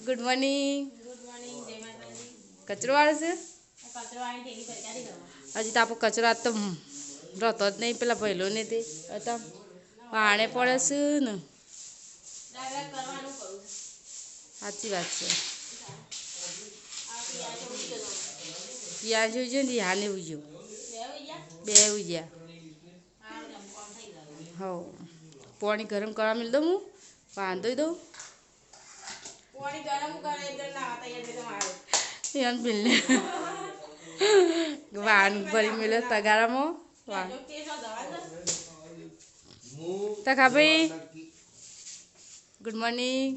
Good morning કચરો વાળે છે? હજી તો આપણો કચરો આજ તો રહેતો જ નહીં, પેલા ભયલો ને તે. હતા પાણે પડે છે ને. સાચી વાત છે. પિયાજ ઉજ્યો ને યાને ઉજ્યો બે ઉજ્યા હો પાણી ગરમ કરવા મિલ દઉં હું. વાંધો દઉં. બિલને વાન ભરી મેળ્યો તગારામાં. વાન તકા ભાઈ. ગુડ મોર્નિંગ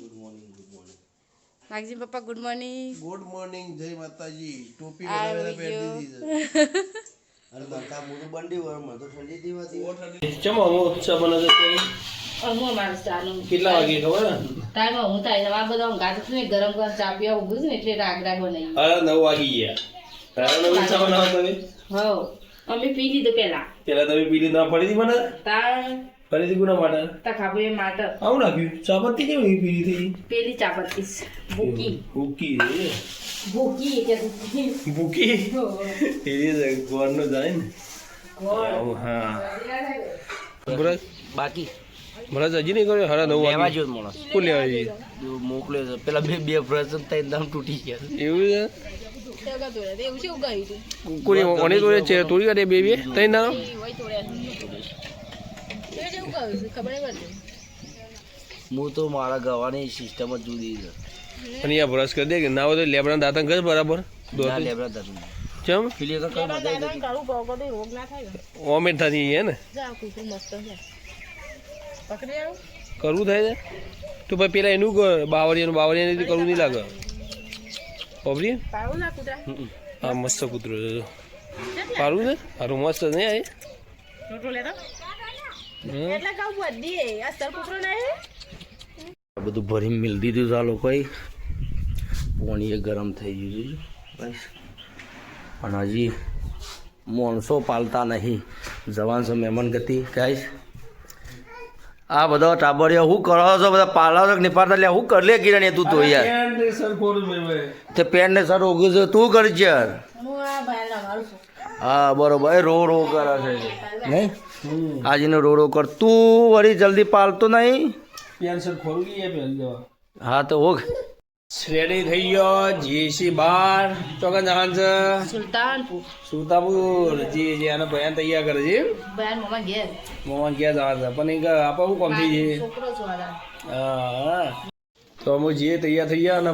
નાગજી પપ્પા ગુડ મોર્નિંગ ગુડ મોર્નિંગ જય માતાજી. ટોપી આવી પહેરી દીધી છે. અરે બકા મોટું બંડી હોય મને તો ઠંડી દીવાતી ચમ હું ચા બનાવે છે હું અમારે ચાનું કેટલા વાગે ખબર? હે? ટાઈમ હું થાય આ બધા ઊંઘાતું હતું ને ગરમ ગરમ ચા પીવા ઊભું છે ને એટલે રાગ રાગ બનાવી અરે નવ વાગી ગયા. તારા નવી ચા બનાવો તમે? હવ. અમે પી લીધું પેલા પેલા તમે પી ના ફરીથી મને તાર પડી હતી કોના માટે? તકા ભાઈ માટે આવું નાખ્યું? ચા પત્તી કેવી પીલી થઈ પેલી ચા પત્તી ભૂકી. ભૂકી ભૂકી એટલે ભૂકી. ભૂકી? એરી ગોળનો જાય ને. ગોળ. હા. બાકી? બરાબર હજી નહીં કર્યો? હરા નવ લેવા જો માણસ. કોણ લેવા જઈએ મોકલ્યો છે. પેલા બે બે પ્રસન થઈ દમ તૂટી ગયા. એવું છે? તોડે તોડી કાઢે બે બે? તઈ ના? હું તો મારા ગવાની સિસ્ટમ જ જુદી છે. અને બ્રશ કરી દે કે ના હોય તો લેબડા દાંતણ કર બરાબર. ના લેબડા ધરું ચમ? ફિલિયા તો કઈ મજા નથી ઓમેટ થતી હે ને? કરવું થાય છે? તો ભાઈ પેલા એનું કર બાવરિયાનું બાવરિયાનું કરવું નહીં લાગે. ઓબરી હા મસ્ત કૂતરો છે. સારું છે? સારું મસ્ત નહીં આવી? બધું ભરી મિલ દીધું છે આ લોકોએ. પાણી એ ગરમ થઈ ગયું છે પણ હજી માણસો પાલતા નહીં. જવાન છો મહેમાન ગતિ ગાઈશ આ બધા ટાબરિયા શું કરો છો? બધા પાલા છો નિપાડતા લે હું કરી લે કિરણ તું તો યાર. તે પેન ને સર ઓગું છે તું કર છે યાર. હા બરોબર. એ રો રો કરે છે. નહીં? આજનો રો રો કર. તું વળી જલ્દી પાલતો નહીં? પેન્શન ખોરું લઈએ પહેરી જવા? હા તો હોગ રેડી થઈ ગયો જીસી બાર. ચોકન જાણ છે? સુલતાનપુર. સુતાપુર જી જી આને બયાન તૈયાર કરે છે. બયાન મમ્મા ગયા મોમાં ગયા જવા છે. પણ એક આપા હું કોમ થઈ જઈએ હા તો અમે જીએ તૈયાર થઈ ગયા અને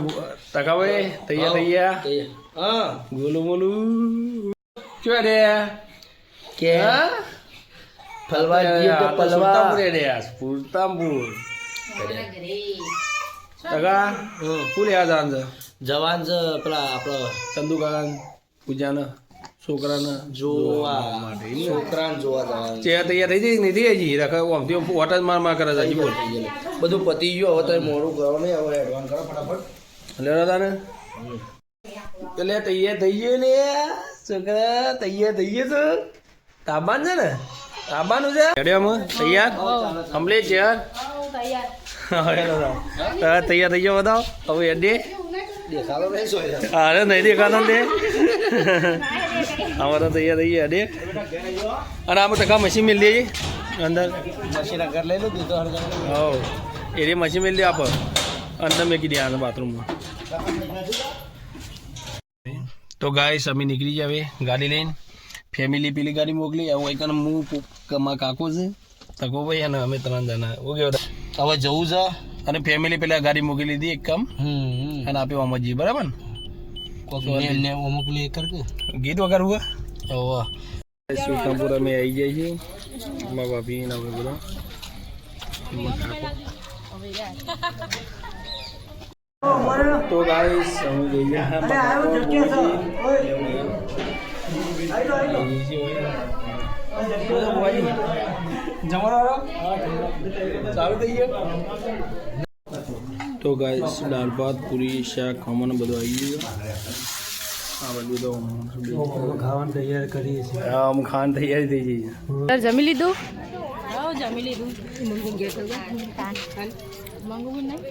તકાવે તૈયાર થઈ ગયા? હા ગોલું મોલું. ક્યાં રે કે? ફલવા જીએ તો ફલવા સુલતાનપુર રે સુલતાનપુર. તકા શું લેવા જવાનું છે? જવાન છે પેલા આપણો ચંદુ કાકા પૂજાને છોકરાને. જોવા. છોકરાને જોવા જવાનું ચેર તૈયાર થઈ જઈ નથી હજી રખા આમથી વોટ જ માર માર કરે છે હજી બોલ. બધું પતી ગયું હવે તમે મોડું કરો ને હવે એડવાન્સ કરો ફટાફટ. લે તાને. એટલે તૈયાર થઈ ગયું ને છોકરા તૈયાર થઈ ગયો છે. તાબાન છે ને? તાબાનું છે? તૈયાર? કમ્પ્લીટ છે હવે તૈયાર થઈ ગયો બતાવો હવે એડે અરે નહીં દેખાતો તે અમારે તૈયાર થઈ ગયા અડે અને આમાં ટકા મશીન મેળ દે અંદર. મશીન ઘર લઈ લો દીધો હવ એરી મશીન મેળ દે આપ. અંદર મેં કીધી આને બાથરૂમમાં તો ગાઈસ અમે નીકળી જાય હવે ગાડી લઈને. ફેમિલી પેલી ગાડી મોકલી. હું એક હું કાકો છે. તકો ભાઈ અને અમે ત્રણ જણા. ઓકે. હવે જવું છે. અને ફેમિલી પેલા ગાડી મૂકી લીધી એક કામ. હમ અને આપી જઈએ બરાબર ને? ગીત વગર હુआ ઓહ સુલતાનપુર અમે આવી જાય છે મારા ભાભી ને અમે બધા. તો ગાઈસ અમે તો ગાઈસ દાળ ભાત પૂરી શાક ખમણ બધું આવી ગયું. આ બધું તો ખાવાની તૈયારી કરીએ છીએ. હા અમે ખાવાની તૈયારી થઈ જઈએ જમી લીધું? જમી લીધું. મંગુ ઘેર મંગુ નહીં?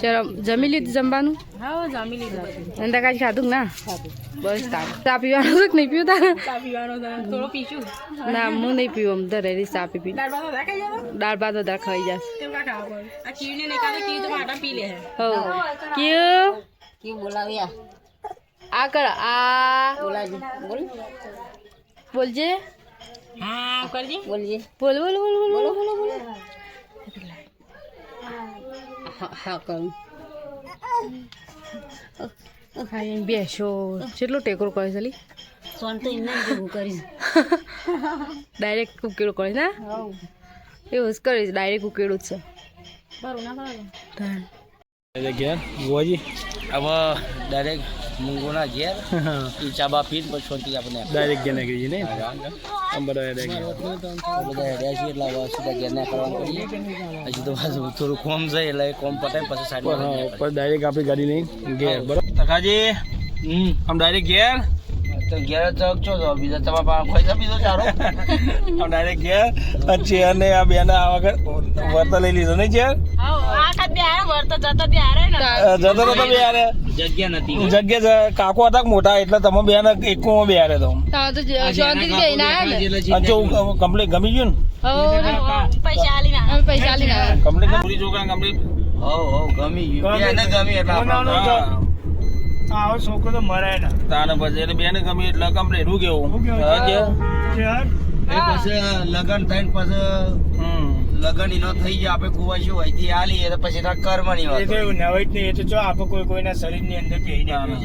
ચલો જમી લીધું જમવાનું? હા જમી લીધું. નંદા કાજ ખાધું ના? બસ તાર ચા પીવાનું છે કે નહીં પીવું તારે ચા પીવાનો થોડો પીશું. ના હું નહીં પીવું અમ તો રેડી ચા પી પી. દાળ ભાત વધારે ખાઈ જશે. કેમ કા ખાવા આ કીવીને નહીં ખાતો કીવી તો માટા પી લે હો ક્યું કીવી બોલાવ્યા આ. કર આ. બોલાજી. બોલ. બોલજે. હા કરજી બોલજી. બોલ બોલ બોલ બોલ બોલ. બોલ. હા કરું ખાઈ બેસો કેટલો ટેકરો કરે છે સોન તો એમને જેવું કરીશ ડાયરેક્ટ ઉકેડો કરે ના એવું જ કરીશ ડાયરેક્ટ ઉકેળું જ છે બરોબર ના બરાબર જગ્યા ગોવાજી હવે ડાયરેક્ટ મૂંગોના ઘેર એ ચાબા પીને પછી છોટી આપણે. ડાયરેક્ટ ઘેર નીકળી છે ને આમ બધા હેડ્યા છીએ એટલે હવે સીધા ઘેર ના કરવાનું કરીએ. હજી તો પાછું થોડું કોમ જાય એટલે કોમ પટાય પછી સાઈડ પર ડાયરેક્ટ આપણી ગાડી નહીં ઘેર. બરાબર તકાજી હમ. આમ ડાયરેક્ટ ઘેર. તો ઘેર ચક છો તો બીજા તમારા પાસે ખોઈ બીજો ચારો. ડાયરેક્ટ ઘેર આ બેન આ વગર વર્તા લઈ લીધો જતો તો જગ્યા નથી. જગ્યા છે, કાકો હતા મોટા એટલે તમે બેન બે તો. તો ને. અને જો કમ્પ્લીટ ગમી ગયું ને? પૈસા આલી પૈસા લઈને કમ્પ્લીટ પૂરી છોકરા કમ્પ્લીટ હો હો ગમી ગયું. ગમી એટલે આવો છોકરો તો મરાય ના. તાને પછી એટલે બેને ગમે એટલે કમ્પ્લીટ કેવું? હા, કે? એ પછી લગન થઈને પછી હમ. લગન ઈનો થઈ જાય આપણે કુવાસી હોય? થી આલી તો પછી એના કર્મની એ વાત તો એવું નવાઈ જ નહીં. એ તો જો આપણે કોઈ કોઈના શરીરની અંદર પહેરી ના, ના.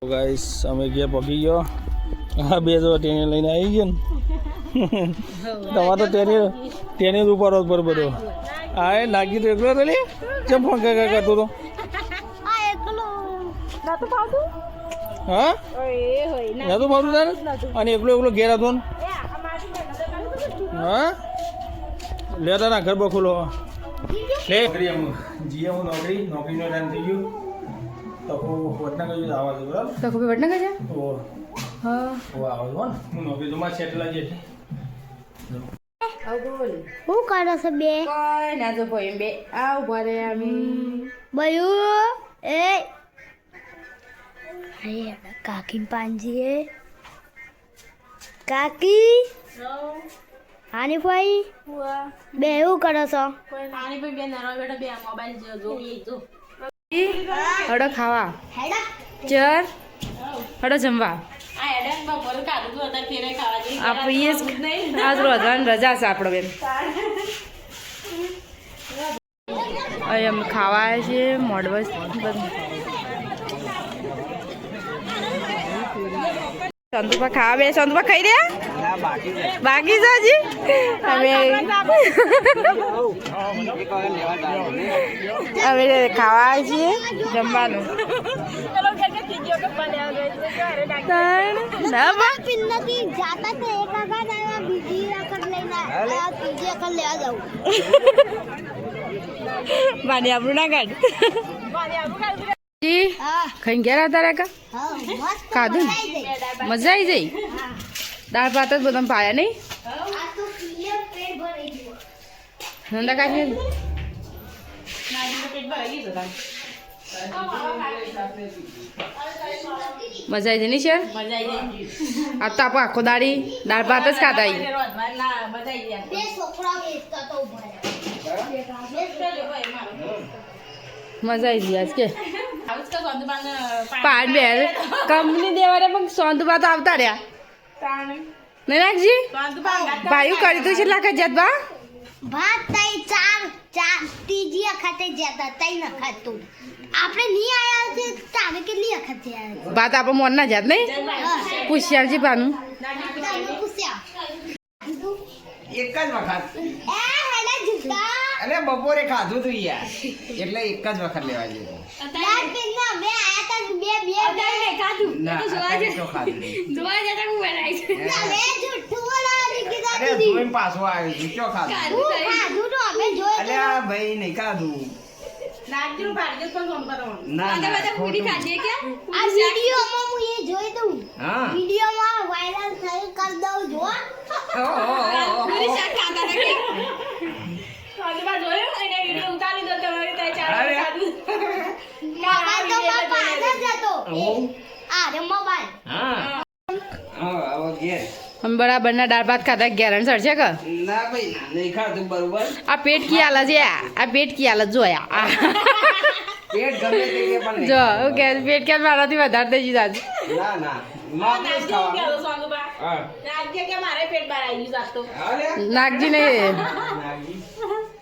તો ગાઈસ અમે ગયા પગી ગયો. હા બે જો ટેને લઈને આવી ગયો ને. તમારે તો તેની તેની જ ઉપર પર બધો. હા એ નાગી તો એકલો તો લે. કેમ ફોન કરતો કર હા? નતું ભાવતું તારે? અને એકલો એકલો ઘેર હતો ને? હા? લેતા ના ઘર બખુલો લે. જીએ હું નોકરી નોકરીનો ટાઈમ થઈ ગયો. તો હું વટના કહ્યું આવવા બરાબર? તો ખબર વડના ઓ. હા. ઓ આવો છો ને. હું નોકરી તો માં સેટલ આવી જશે હું કરો છો બે? કોઈ ના તો ભાઈ બે. આ ઊભા આમ. બયું એ અરે કાકી પાંજીએ. કાકી? હાની ભાઈ બે, એવું કરો છો? જો હડો ખાવા. ચર. હડો જમવા. આ એડન બપોર ખાધું તું અત્યારે ફેરે ખાવા જઈ આ પીએ આજ રોજાની રજા છે આપણો બેન. અમે ખાવા છે મોડવા બધું સંતુપા ખાવા બે સંતુપા ખાઈ રહ્યા? બાકી છે અમે અમે ખાવા છીએ, જમવાનું. તાણ. ના, બા. પિન્નથી જાતા તો એક વખત આવ્યા બીજી વખત લઈને આવ્યા ત્રીજી વખત લેવા જાઉં પાણી આપણું ના કાઢ. જી ખાઈને ઘેર આવતા રહ્યા કા? ખાધું? મજા આવી જઈ દાળ ભાત જ બધા પાયા નહીં? નંદા તાર મજા આવી જઈ જાય આ તો આપણે આખો દાડી દાળ ભાત જ ખાતા આવી મજા આવી આજ કે. પાડ બે કંપની દેવાને પણ સોંદુબા તો આવતા રહ્યા. નહીં ભાઈ કરી તું કેટલા જત બા? ભાત તઈ ચાર ચાર ત્રીજી વખતે જતા તઈ ન ખાતું આપણે નહીં આયા છે તારે કેટલી વખત આયા ભાત આપણે મોન ના જાત નહીં? છે પૂછી પાનું પૂછ્યા એક જ વખત. એ હેલા જુદા. અને બપોરે ખાધું તું યાર. એટલે એક જ વખત લેવા જેવું ભાઈ પેનના ખાધું આયા તા બે બે બે હમ બરાબર ના દાળ ભાત ખાતા ગેરન સર છે કે? ના ભાઈ નહીં ખાતું બરોબર. આ પેટ કી હાલત છે આ? પેટ કી હાલત જોયા પેટ ગમે તે કે પણ જો ઓકે પેટ કે મારાથી વધારે થઈ ગયું ના ના. નાગજી નહીં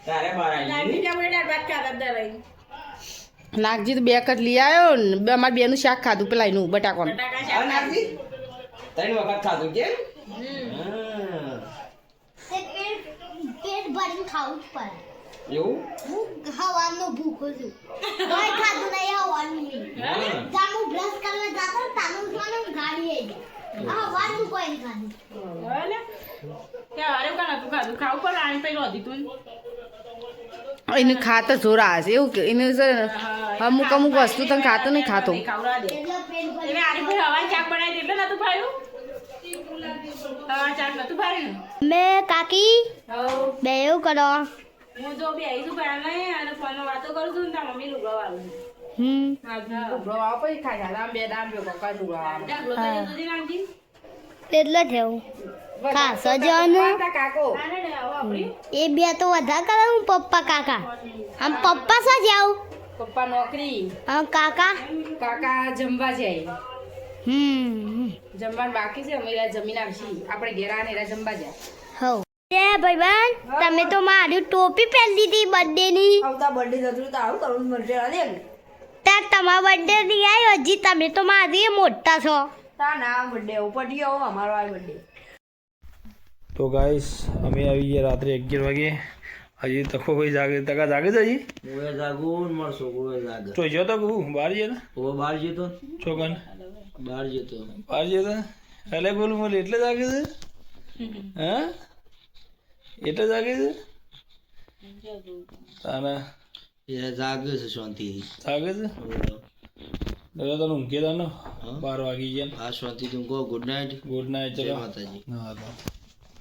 તારે બાર આવી નાગજી કે મને દાળ ભાત ખાતા દરાઈ નાગજી તો બે કટ લઈ આવ્યો ને અમારે બેનું શાક ખાધું પેલા એનું બટાકોનું. બટાકા હા શાક ત્રણ વખત ખાધું કેમ? હા. તે પેટ પેટ ભરીને ખાવું જ પડે. એવું? હું હવાનો ભૂખો છું. કોઈ ખાધું નહીં હવાનું નહીં. હા. બ્રશ કરવા જાતો ને તાનું ઉઠવાનું ગાડી આવી હવાનું કોઈ નહીં ખાધું. હવે કે અરે કાન ખાધું ખાવું પણ આની પેલું હતી એને ખાતા જોરા છે એવું કે એને ને અમુક અમુક વસ્તુ તને ખાતો નહીં ખાતો. એટલે એટલે એટલે મેં કાકી બે એવું કરો. હું જો બે આવીશું પહેલા અને ફોનમાં વાતો કરું છું ને મમ્મી લુગડો વાળું હમ. એટલે થયું ખાસ જવાનું. એ બે તો વધારે કરે હું પપ્પા કાકા. આમ પપ્પા શું જાવ પપ્પા નોકરી. કાકા? કાકા જમવા જાય. હમ. જમવાનું બાકી છે અમે જમીન આવશી આપણે ઘેરા ને જમવા જાય. હો એ ભાઈબંધ તમે તો મારી ટોપી પહેરી હતી બર્થડે ની આવતા બર્થડે જતું તો આવું કરવું મળશે અરે ત્યાં તમારા બર્થડે ની આવ્યો હજી તમે તો મારી મોટા છો. તા ના બર્થડે ઉપર ગયો અમારો આ બર્થડે તો ગાઈસ અમે આવી ગયા રાત્રે અગિયાર વાગે. હજી તકો કોઈ જાગે તકા જાગે છે હજી? હું જાગું મારો છોકરો જાગે. તો જો તો કહું બહાર ને? ઓ બહાર જતો ચોકન? બહાર જતો બહાર જઈએ એટલે બોલું બોલ એટલે જાગે છે? હા? એટલે જાગે છે? તાના એ જાગે છે શાંતિ જાગે છે? દાદા તને ઊંઘે તને બાર વાગી ગયા આ શાંતિથી ઊંઘો. ગુડ નાઇટ ગુડ નાઇટ ચલો. માતાજી. હા તો